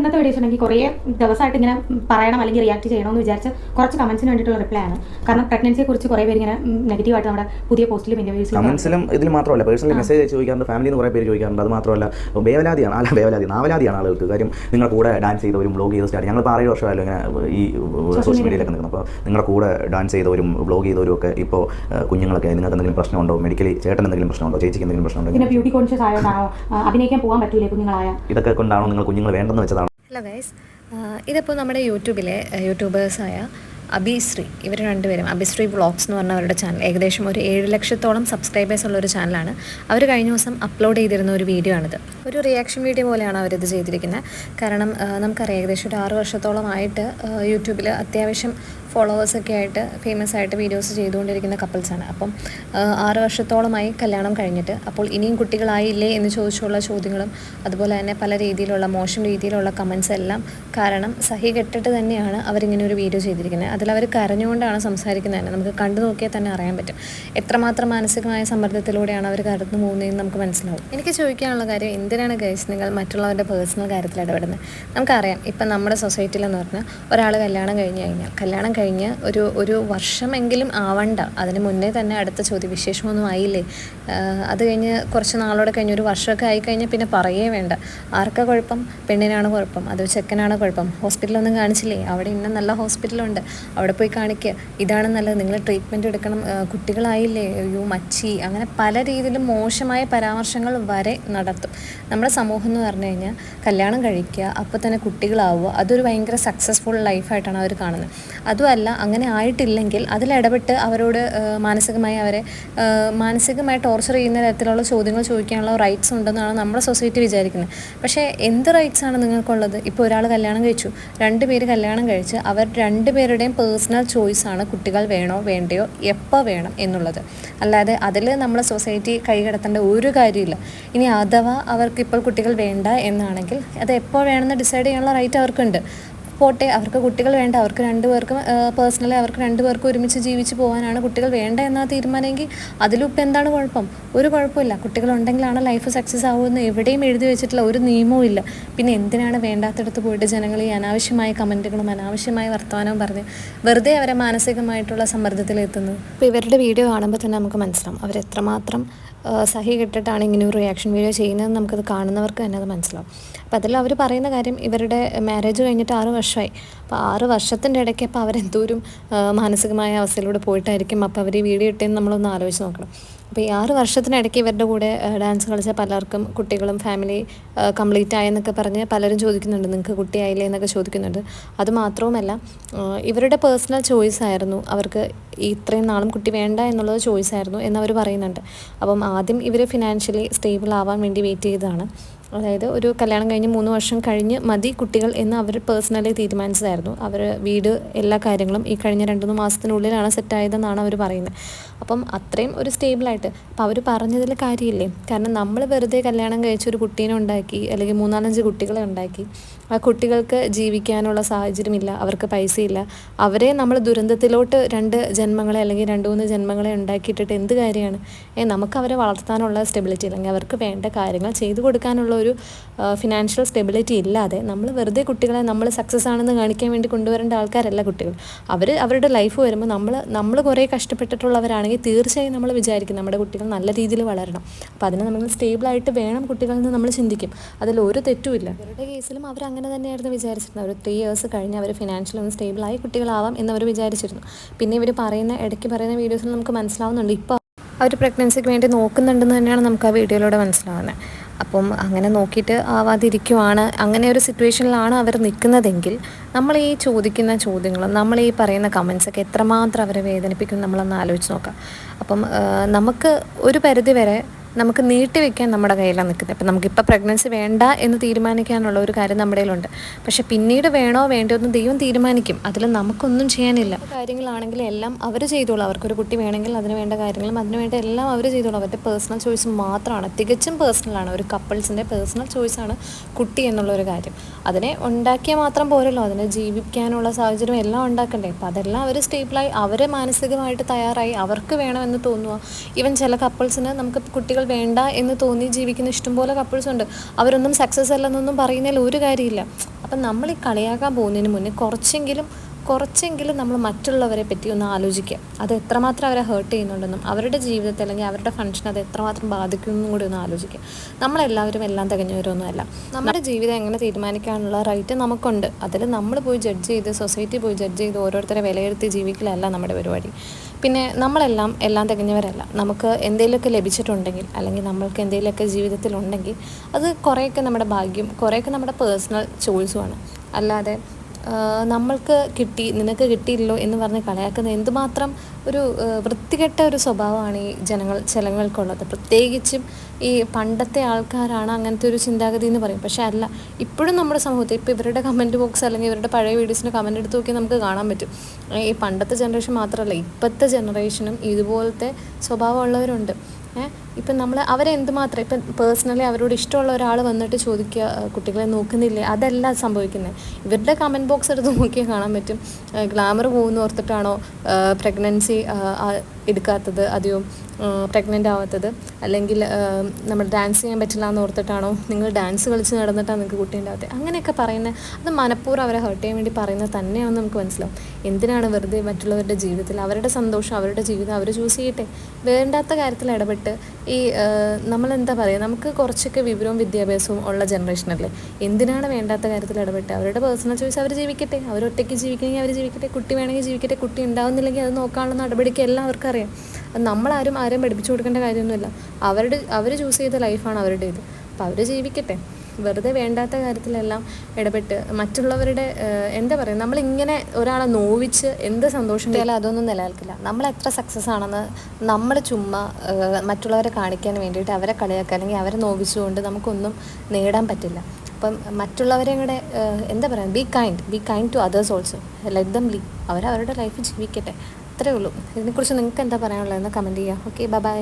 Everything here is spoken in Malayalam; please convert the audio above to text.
ഇന്നത്തെ വീഡിയോ ഉണ്ടെങ്കിൽ കുറേ ദിവസമായിട്ട് ഇങ്ങനെ പറയണം അല്ലെങ്കിൽ റിയാക്ട് ചെയ്യണമെന്ന് വിചാരിച്ച് കുറച്ച് കമന്റ്സിന് വേണ്ടിയിട്ടുള്ള റിപ്ലൈ ആണ്. കാരണം പ്രഗ്നൻസിയെ കുറിച്ച് കുറേ പേര് ഇങ്ങനെ നെഗറ്റീവായിട്ട് നമ്മുടെ പുതിയ പോസ്റ്റിലും ഇന്റർവ്യൂസിലും കമൻസിലും ഇതിൽ മാത്രമല്ല പേഴ്സണലി മെസ്സേജ് അയച്ച് ചോദിക്കാറുണ്ട് ഫാമിലിന്ന് കുറേ പേര് ചോദിക്കാറുണ്ട്. അത് മാത്രമല്ല വേവലാതിയാണ് അല്ല വേവലാതി നാവലാതിയാണ് ആളുകൾക്ക്. കാര്യം നിങ്ങൾ കൂടെ ഡാൻസ് ചെയ്തവരും ബ്ലോഗ് ചെയ്ത സ്റ്റാർ ഞങ്ങൾ ആറേഴ് വർഷമായാലും ഇങ്ങനെ ഈ സോഷ്യൽ മീഡിയയിലൊക്കെ നിൽക്കുന്നത്. അപ്പോൾ നിങ്ങളുടെ കൂടെ ഡാൻസ് ചെയ്തവരും ബ്ലോഗ് ചെയ്തവരും ഒക്കെ ഇപ്പോൾ കുഞ്ഞുങ്ങളൊക്കെ നിങ്ങൾക്ക് എന്തെങ്കിലും പ്രശ്നമുണ്ടോ? മെഡിക്കലി ചേട്ടൻ എന്തെങ്കിലും പ്രശ്നമുണ്ടോ? ചേച്ചിക്ക് എന്തെങ്കിലും പ്രശ്നമുണ്ടോ? പിന്നെ ബ്യൂട്ടി കോൺഷ്യസ് ആയോ അഭിനയിക്കാൻ പോകാൻ പറ്റൂലേ കുഞ്ഞുങ്ങളായ? ഇതൊക്കെ കൊണ്ടാണോ നിങ്ങൾ കുഞ്ഞുങ്ങൾ വേണ്ടെന്ന് വെച്ചതാണോ ഹലോ ഗൈസ്. ഇതിപ്പോൾ നമ്മുടെ യൂട്യൂബിലെ യൂട്യൂബേഴ്സായ അഭിശ്രീ ഇവർ രണ്ടുപേരും അഭിശ്രീ വ്ളോഗ്സ് എന്ന് പറഞ്ഞ അവരുടെ ചാനൽ. ഏകദേശം ഒരു ഏഴ് ലക്ഷത്തോളം സബ്സ്ക്രൈബേഴ്സ് ഉള്ള ഒരു ചാനലാണ്. അവർ കഴിഞ്ഞ ദിവസം അപ്ലോഡ് ചെയ്തിരുന്ന ഒരു വീഡിയോ ആണിത്. ഒരു റിയാക്ഷൻ വീഡിയോ പോലെയാണ് അവരിത് ചെയ്തിരിക്കുന്നത്. കാരണം നമുക്കറിയാം ഏകദേശം ഒരു ആറ് വർഷത്തോളമായിട്ട് യൂട്യൂബിൽ അത്യാവശ്യം ഫോളോവേഴ്സൊക്കെ ആയിട്ട് ഫേമസ് ആയിട്ട് വീഡിയോസ് ചെയ്തുകൊണ്ടിരിക്കുന്ന കപ്പിൾസാണ് അപ്പം ആറ് വർഷത്തോളമായി കല്യാണം കഴിഞ്ഞിട്ട് അപ്പോൾ ഇനിയും കുട്ടികളായില്ലേ എന്ന് ചോദിച്ചുള്ള ചോദ്യങ്ങളും അതുപോലെ തന്നെ പല രീതിയിലുള്ള മോശം രീതിയിലുള്ള കമൻസ് എല്ലാം കാരണം സഹി കെട്ടിട്ട് തന്നെയാണ് അവരിങ്ങനെ ഒരു വീഡിയോ ചെയ്തിരിക്കുന്നത്. അതിൽ അവർ കരഞ്ഞുകൊണ്ടാണ് സംസാരിക്കുന്നത് തന്നെ. നമുക്ക് കണ്ടു നോക്കിയാൽ തന്നെ അറിയാൻ പറ്റും. എത്രമാത്രം മാനസികമായ സമ്മർദ്ദത്തിലൂടെയാണ് അവർ കടന്നു പോകുന്നതെന്ന് നമുക്ക് മനസ്സിലാവും. എനിക്ക് ചോദിക്കാനുള്ള കാര്യം എന്തിനാണ് ഗൈസ് നിങ്ങൾ മറ്റുള്ളവരുടെ പേഴ്സണൽ കാര്യത്തിൽ ഇടപെടുന്നത്? നമുക്കറിയാം ഇപ്പം നമ്മുടെ സൊസൈറ്റിയിലെന്ന് പറഞ്ഞാൽ ഒരാൾ കല്യാണം കഴിഞ്ഞ് കഴിഞ്ഞാൽ കല്യാണം കഴിഞ്ഞ് ഒരു ഒരു വർഷമെങ്കിലും ആവണ്ട. അതിന് മുന്നേ തന്നെ അടുത്ത ചോദ്യം വിശേഷമൊന്നും ആയില്ലേ അത് കഴിഞ്ഞ് കുറച്ച് നാളോടെ കഴിഞ്ഞ് ഒരു വർഷമൊക്കെ ആയി കഴിഞ്ഞാൽ പിന്നെ പറയേ വേണ്ട. ആർക്കാ കുഴപ്പം? പെണ്ണിനാണ് കുഴപ്പം? അത് ചെക്കനാണ് കുഴപ്പം? ഹോസ്പിറ്റലൊന്നും കാണിച്ചില്ലേ? അവിടെ ഇന്ന നല്ല ഹോസ്പിറ്റലുണ്ട്. അവിടെ പോയി കാണിക്കുക ഇതാണ് നല്ലത്. നിങ്ങൾ ട്രീറ്റ്മെന്റ് എടുക്കണം. കുട്ടികളായില്ലേ? അയ്യോ മച്ചി. അങ്ങനെ പല രീതിയിലും മോശമായ പരാമർശങ്ങൾ വരെ നടത്തും. നമ്മുടെ സമൂഹം എന്ന് പറഞ്ഞു കഴിഞ്ഞാൽ കല്യാണം കഴിക്കുക അപ്പോൾ തന്നെ കുട്ടികളാവുക അതൊരു ഭയങ്കര സക്സസ്ഫുൾ ലൈഫായിട്ടാണ് അവർ കാണുന്നത്. അതുമല്ല അങ്ങനെ ആയിട്ടില്ലെങ്കിൽ അതിൽ അതിലിടപെട്ട് അവരോട് മാനസികമായി അവരെ മാനസികമായി ടോർച്ചർ ചെയ്യുന്ന തരത്തിലുള്ള ചോദ്യങ്ങൾ ചോദിക്കാനുള്ള റൈറ്റ്സ് ഉണ്ടെന്നാണ് നമ്മുടെ സൊസൈറ്റി വിചാരിക്കുന്നത്. പക്ഷേ എന്ത് റൈറ്റ്സ് ആണ് നിങ്ങൾക്കുള്ളത്? ഇപ്പോൾ ഒരാൾ കല്യാണം കഴിച്ചു രണ്ട് പേര് കല്യാണം കഴിച്ച് അവർ രണ്ടുപേരുടെയും പേഴ്സണൽ ചോയ്സാണ് കുട്ടികൾ വേണോ വേണ്ടയോ എപ്പോൾ വേണം എന്നുള്ളത്. അല്ലാതെ അതിൽ നമ്മുടെ സൊസൈറ്റി കൈകടത്തേണ്ട ഒരു കാര്യമില്ല. ഇനി അഥവാ അവർക്ക് ഇപ്പോൾ കുട്ടികൾ വേണ്ട എന്നാണെങ്കിൽ അത് എപ്പോൾ വേണമെന്ന് ഡിസൈഡ് ചെയ്യാനുള്ള റൈറ്റ് അവർക്കുണ്ട് പോട്ടെ അവർക്ക് കുട്ടികൾ വേണ്ട അവർക്ക് രണ്ടുപേർക്കും പേഴ്സണലി അവർക്ക് രണ്ടുപേർക്കും ഒരുമിച്ച് ജീവിച്ച് പോകാനാണ് കുട്ടികൾ വേണ്ട എന്നാ തീരുമാനമെങ്കിൽ അതിലും ഇപ്പം എന്താണ് കുഴപ്പം? ഒരു കുഴപ്പമില്ല. കുട്ടികളുണ്ടെങ്കിലാണ് ലൈഫ് സക്സസ് ആവുമെന്ന് എവിടെയും എഴുതി വെച്ചിട്ടുള്ള ഒരു നിയമവും ഇല്ല. പിന്നെ എന്തിനാണ് വേണ്ടാത്തടത്ത് പോയിട്ട് ജനങ്ങൾ ഈ അനാവശ്യമായ കമന്റുകളും അനാവശ്യമായ വർത്തമാനവും പറഞ്ഞ് വെറുതെ അവരെ മാനസികമായിട്ടുള്ള സമ്മർദ്ദത്തിലെത്തുന്നത്? ഇപ്പോൾ ഇവരുടെ വീഡിയോ കാണുമ്പോൾ തന്നെ നമുക്ക് മനസ്സിലാവും. അവരെത്രമാത്രം സഹി കെട്ടിട്ടാണ് ഇങ്ങനെ ഒരു റിയാക്ഷൻ വീഡിയോ ചെയ്യുന്നതെന്ന് നമുക്കത് കാണുന്നവർക്ക് തന്നെ അത് മനസ്സിലാവും. അപ്പോൾ അതിൽ അവർ പറയുന്ന കാര്യം ഇവരുടെ മാരേജ് കഴിഞ്ഞിട്ട് ആറ് വർഷമായി. അപ്പോൾ ആറ് വർഷത്തിന്റെ ഇടയ്ക്ക് അപ്പോൾ അവരെന്തോരും മാനസികമായ അവസ്ഥയിലൂടെ പോയിട്ടായിരിക്കും അപ്പോൾ അവർ ഈ വീഡിയോ ഇട്ടേന്ന് നമ്മളൊന്ന് ആലോചിച്ച് നോക്കണം. അപ്പോൾ ഈ ആറ് വർഷത്തിനിടയ്ക്ക് ഇവരുടെ കൂടെ ഡാൻസ് കളിച്ച പലർക്കും കുട്ടികളും ഫാമിലി കംപ്ലീറ്റ് ആയെന്നൊക്കെ പറഞ്ഞ് പലരും ചോദിക്കുന്നുണ്ട് നിങ്ങൾക്ക് കുട്ടിയായില്ലേ? എന്നൊക്കെ ചോദിക്കുന്നുണ്ട്. അത് മാത്രവുമല്ല ഇവരുടെ പേഴ്സണൽ ചോയ്സ് ആയിരുന്നു. അവർക്ക് ഇത്രയും നാളും കുട്ടി വേണ്ട എന്നുള്ളത് ചോയ്സ് ആയിരുന്നു എന്നവർ പറയുന്നുണ്ട്. അപ്പം ആദ്യം ഇവർ ഫിനാൻഷ്യലി സ്റ്റേബിൾ ആവാൻ വേണ്ടി വെയിറ്റ് ചെയ്തതാണ്. അതായത് ഒരു കല്യാണം കഴിഞ്ഞ് മൂന്ന് വർഷം കഴിഞ്ഞ് മതി കുട്ടികൾ എന്ന് അവർ പേഴ്സണലി തീരുമാനിച്ചതായിരുന്നു. അവർ വീട് എല്ലാ കാര്യങ്ങളും ഈ കഴിഞ്ഞ രണ്ട് മൂന്ന് മാസത്തിനുള്ളിലാണ് സെറ്റായതെന്നാണ് അവർ പറയുന്നത്. അപ്പം അത്രയും ഒരു സ്റ്റേബിളായിട്ട് അപ്പം അവർ പറഞ്ഞതിൽ കാര്യമില്ലേ? കാരണം നമ്മൾ വെറുതെ കല്യാണം കഴിച്ച് ഒരു കുട്ടീനെ ഉണ്ടാക്കി അല്ലെങ്കിൽ മൂന്നാലഞ്ച് കുട്ടികളെ ഉണ്ടാക്കി കുട്ടികൾക്ക് ജീവിക്കാനുള്ള സാഹചര്യമില്ല അവർക്ക് പൈസയില്ല. അവരെ നമ്മൾ ദുരന്തത്തിലോട്ട് രണ്ട് ജന്മങ്ങളെ അല്ലെങ്കിൽ രണ്ട് മൂന്ന് ജന്മങ്ങളെ ഉണ്ടാക്കിയിട്ടിട്ട് എന്ത് കാര്യമാണ്? ഏ നമുക്ക് അവരെ വളർത്താനുള്ള സ്റ്റെബിലിറ്റി അല്ലെങ്കിൽ അവർക്ക് വേണ്ട കാര്യങ്ങൾ ചെയ്തു കൊടുക്കാനുള്ള ഒരു ഫിനാൻഷ്യൽ സ്റ്റെബിലിറ്റി ഇല്ലാതെ നമ്മൾ വെറുതെ കുട്ടികളെ നമ്മൾ സക്സസ് ആണെന്ന് കാണിക്കാൻ വേണ്ടി കൊണ്ടുവരേണ്ട ആൾക്കാരല്ല കുട്ടികൾ. അവർ അവരുടെ ലൈഫ് വരുമ്പോൾ നമ്മൾ നമ്മൾ കുറേ കഷ്ടപ്പെട്ടിട്ടുള്ളവരാണെങ്കിൽ തീർച്ചയായും നമ്മൾ വിചാരിക്കും നമ്മുടെ കുട്ടികൾ നല്ല രീതിയിൽ വളരണം. അപ്പോൾ അതിനെ നമ്മൾ സ്റ്റേബിളായിട്ട് വേണം കുട്ടികളെന്ന് നമ്മൾ ചിന്തിക്കും. അതിൽ ഒരു തെറ്റുമില്ല അവരുടെ കേസിലും അവർ തന്നെയായിരുന്നു വിചാരിച്ചിരുന്നത്. ഒരു ത്രീ ഇയേഴ്സ് കഴിഞ്ഞ് അവർ ഫിനാൻഷ്യലി ഒന്ന് സ്റ്റേബിളായി കുട്ടികളാവാം എന്നവർ വിചാരിച്ചിരുന്നു. പിന്നെ ഇവർ പറയുന്ന ഇടയ്ക്ക് പറയുന്ന വീഡിയോസിൽ നമുക്ക് മനസ്സിലാവുന്നുണ്ട്. ഇപ്പോൾ അവർ പ്രഗ്നൻസിക്ക് വേണ്ടി നോക്കുന്നുണ്ടെന്ന് തന്നെയാണ് നമുക്ക് ആ വീഡിയോയിലൂടെ മനസ്സിലാവുന്നത്. അപ്പം അങ്ങനെ നോക്കിയിട്ട് ആവാതിരിക്കുവാണ്. അങ്ങനെ ഒരു സിറ്റുവേഷനിലാണ് അവർ നിൽക്കുന്നതെങ്കിൽ നമ്മൾ ഈ ചോദിക്കുന്ന ചോദ്യങ്ങളും നമ്മൾ ഈ പറയുന്ന കമൻസൊക്കെ എത്രമാത്രം അവരെ വേദനിപ്പിക്കും നമ്മളൊന്ന് ആലോചിച്ച് നോക്കാം. അപ്പം നമുക്ക് ഒരു പരിധി വരെ നമുക്ക് നീട്ടി വെക്കാൻ നമ്മുടെ കയ്യിലാണ് നിൽക്കുന്നത്. അപ്പം നമുക്കിപ്പോൾ പ്രഗ്നൻസി വേണ്ട എന്ന് തീരുമാനിക്കാനുള്ള ഒരു കാര്യം നമ്മുടെ കയ്യിലുണ്ട്. പക്ഷേ പിന്നീട് വേണോ വേണ്ടോ എന്ന് ദൈവം തീരുമാനിക്കും. അതിൽ നമുക്കൊന്നും ചെയ്യാനില്ല. കാര്യങ്ങളാണെങ്കിൽ എല്ലാം അവർ ചെയ്തോളൂ. അവർക്കൊരു കുട്ടി വേണമെങ്കിൽ അതിന് വേണ്ട കാര്യങ്ങളും അതിന് വേണ്ട എല്ലാം അവർ ചെയ്തോളൂ. അവരുടെ പേഴ്സണൽ ചോയ്സ് മാത്രമാണ്. തികച്ചും പേഴ്സണലാണ് ഒരു കപ്പിൾസിന്റെ പേഴ്സണൽ ചോയ്സാണ് കുട്ടി എന്നുള്ള ഒരു കാര്യം. അതിനെ ഉണ്ടാക്കിയാൽ മാത്രം പോരല്ലോ. അതിനെ ജീവിക്കാനുള്ള സാഹചര്യം എല്ലാം ഉണ്ടാക്കണ്ടേ. അപ്പോൾ അതെല്ലാം അവർ സ്റ്റേബിളായി അവരെ മാനസികമായിട്ട് തയ്യാറായി അവർക്ക് വേണമെന്ന് തോന്നുക. ഈവൻ ചില കപ്പിൾസിന് നമുക്ക് കുട്ടികൾ വേണ്ട എന്ന് തോന്നി ജീവിക്കുന്ന ഇഷ്ടംപോലെ കപ്പിൾസ് ഉണ്ട്. അവരൊന്നും സക്സസ് അല്ലെന്നൊന്നും പറയുന്നതിൽ ഒരു കാര്യമില്ല. അപ്പം നമ്മൾ ഈ കളിയാക്കാൻ പോകുന്നതിന് മുന്നേ കുറച്ചെങ്കിലും കുറച്ചെങ്കിലും നമ്മൾ മറ്റുള്ളവരെ പറ്റി ഒന്ന് ആലോചിക്കുക. അത് എത്രമാത്രം അവരെ ഹേർട്ട് ചെയ്യുന്നുണ്ടെന്നും അവരുടെ ജീവിതത്തെ അല്ലെങ്കിൽ അവരുടെ ഫങ്ഷൻ അത് എത്രമാത്രം ബാധിക്കുമെന്നും കൂടി ഒന്ന് ആലോചിക്കുക. നമ്മളെല്ലാവരും എല്ലാം തികഞ്ഞവരൊന്നും അല്ല നമ്മുടെ ജീവിതം എങ്ങനെ തീരുമാനിക്കാനുള്ള റൈറ്റ് നമുക്കുണ്ട്. അതിൽ നമ്മൾ പോയി ജഡ്ജ് ചെയ്ത് സൊസൈറ്റി പോയി ജഡ്ജ് ചെയ്ത് ഓരോരുത്തരെ വിലയിരുത്തി ജീവിക്കലല്ല നമ്മുടെ പരിപാടി. പിന്നെ നമ്മളെല്ലാം എല്ലാം തികഞ്ഞവരല്ല. നമുക്ക് എന്തെങ്കിലുമൊക്കെ ലഭിച്ചിട്ടുണ്ടെങ്കിൽ അല്ലെങ്കിൽ നമ്മൾക്ക് എന്തെങ്കിലുമൊക്കെ ജീവിതത്തിലുണ്ടെങ്കിൽ അത് കുറേയൊക്കെ നമ്മുടെ ഭാഗ്യം കുറേയൊക്കെ നമ്മുടെ പേഴ്സണൽ ചോയ്സുമാണ് അല്ലാതെ നമ്മൾക്ക് കിട്ടി നിനക്ക് കിട്ടിയില്ലോ എന്ന് പറഞ്ഞ് കളയാക്കുന്ന എന്തുമാത്രം ഒരു വൃത്തികെട്ട ഒരു സ്വഭാവമാണ് ഈ ജനങ്ങൾ ജനങ്ങൾക്കുള്ളത്. പ്രത്യേകിച്ചും ഈ പണ്ടത്തെ ആൾക്കാരാണ് അങ്ങനത്തെ ഒരു ചിന്താഗതി എന്ന് പറയും. പക്ഷേ അല്ല ഇപ്പോഴും നമ്മുടെ സമൂഹത്തിൽ ഇപ്പോൾ ഇവരുടെ കമന്റ് ബോക്സ് അല്ലെങ്കിൽ ഇവരുടെ പഴയ വീഡിയോസിന്റെ കമന്റ് എടുത്ത് നോക്കി നമുക്ക് കാണാൻ പറ്റും. ഈ പണ്ടത്തെ ജനറേഷൻ മാത്രമല്ല ഇപ്പോഴത്തെ ജനറേഷനും ഇതുപോലത്തെ സ്വഭാവമുള്ളവരുണ്ട്. ഏഹ് ഇപ്പം നമ്മൾ അവരെ എന്തുമാത്രം ഇപ്പം പേഴ്സണലി അവരോട് ഇഷ്ടമുള്ള ഒരാൾ വന്നിട്ട് ചോദിക്കുക കുട്ടികളെ നോക്കുന്നില്ലേ? അതല്ല സംഭവിക്കുന്നത്. ഇവരുടെ കമന്റ് ബോക്സ് എടുത്ത് നോക്കിയാൽ കാണാൻ പറ്റും. ഗ്ലാമർ പോകുന്ന ഓർത്തിട്ടാണോ പ്രഗ്നൻസി എടുക്കാത്തത് അധികവും പ്രഗ്നന്റ് ആവാത്തത്? അല്ലെങ്കിൽ നമ്മൾ ഡാൻസ് ചെയ്യാൻ പറ്റില്ല എന്ന് ഓർത്തിട്ടാണോ നിങ്ങൾ ഡാൻസ് കളിച്ച് നടന്നിട്ടാണ് നിങ്ങൾക്ക് കുട്ടി ഉണ്ടാവാത്തത് അങ്ങനെയൊക്കെ പറയുന്നത് അത് മനഃപൂർവം അവരെ ഹേർട്ട് ചെയ്യാൻ വേണ്ടി പറയുന്നത് തന്നെയാണെന്ന് നമുക്ക് മനസ്സിലാവും. എന്തിനാണ് വെറുതെ മറ്റുള്ളവരുടെ ജീവിതത്തിൽ അവരുടെ സന്തോഷം അവരുടെ ജീവിതം അവർ ചൂസ് ചെയ്യട്ടെ? വേണ്ടാത്ത കാര്യത്തിൽ ഇടപെട്ട് ഈ നമ്മളെന്താ പറയുക നമുക്ക് കുറച്ചൊക്കെ വിവരവും വിദ്യാഭ്യാസവും ഉള്ള ജനറേഷനല്ലേ എന്തിനാണ് വേണ്ടാത്ത കാര്യത്തിൽ ഇടപെട്ട്? അവരുടെ പേഴ്സണൽ ചോയ്സ് അവർ ജീവിക്കട്ടെ. അവർ ഒറ്റയ്ക്ക് ജീവിക്കണമെങ്കിൽ അവർ ജീവിക്കട്ടെ. കുട്ടി വേണമെങ്കിൽ ജീവിക്കട്ടെ. കുട്ടി ഉണ്ടാവുന്നില്ലെങ്കിൽ അത് നോക്കാനുള്ള നടപടിക്ക് എല്ലാവർക്കും അവർക്കറിയാം. നമ്മളാരും ആരും പഠിപ്പിച്ചു കൊടുക്കേണ്ട കാര്യമൊന്നുമില്ല. അവരുടെ അവർ ചൂസ് ചെയ്ത ലൈഫാണ് അവരുടേത്. അപ്പോൾ അവർ ജീവിക്കട്ടെ. വെറുതെ വേണ്ടാത്ത കാര്യത്തിലെല്ലാം ഇടപെട്ട് മറ്റുള്ളവരുടെ എന്താ പറയുക നമ്മളിങ്ങനെ ഒരാളെ നോവിച്ച് എന്ത് സന്തോഷം കിട്ടിയാലും അതൊന്നും നിലനിൽക്കില്ല. നമ്മൾ എത്ര സക്സസ് ആണെന്ന് നമ്മൾ ചുമ്മാ മറ്റുള്ളവരെ കാണിക്കാൻ വേണ്ടിയിട്ട് അവരെ കളിയാക്കുക അല്ലെങ്കിൽ അവരെ നോവിച്ചുകൊണ്ട് നമുക്കൊന്നും നേടാൻ പറ്റില്ല. അപ്പം മറ്റുള്ളവരെ കൂടെ എന്താ പറയുക be kind be kind to others also let them live അവരവരുടെ ലൈഫ് ജീവിക്കട്ടെ. അത്രേ ഉള്ളൂ. ഇതിനെക്കുറിച്ച് നിങ്ങൾക്ക് എന്താ പറയാനുള്ളതെന്ന് കമന്റ് ചെയ്യുക ഓക്കെ ബൈ ബൈ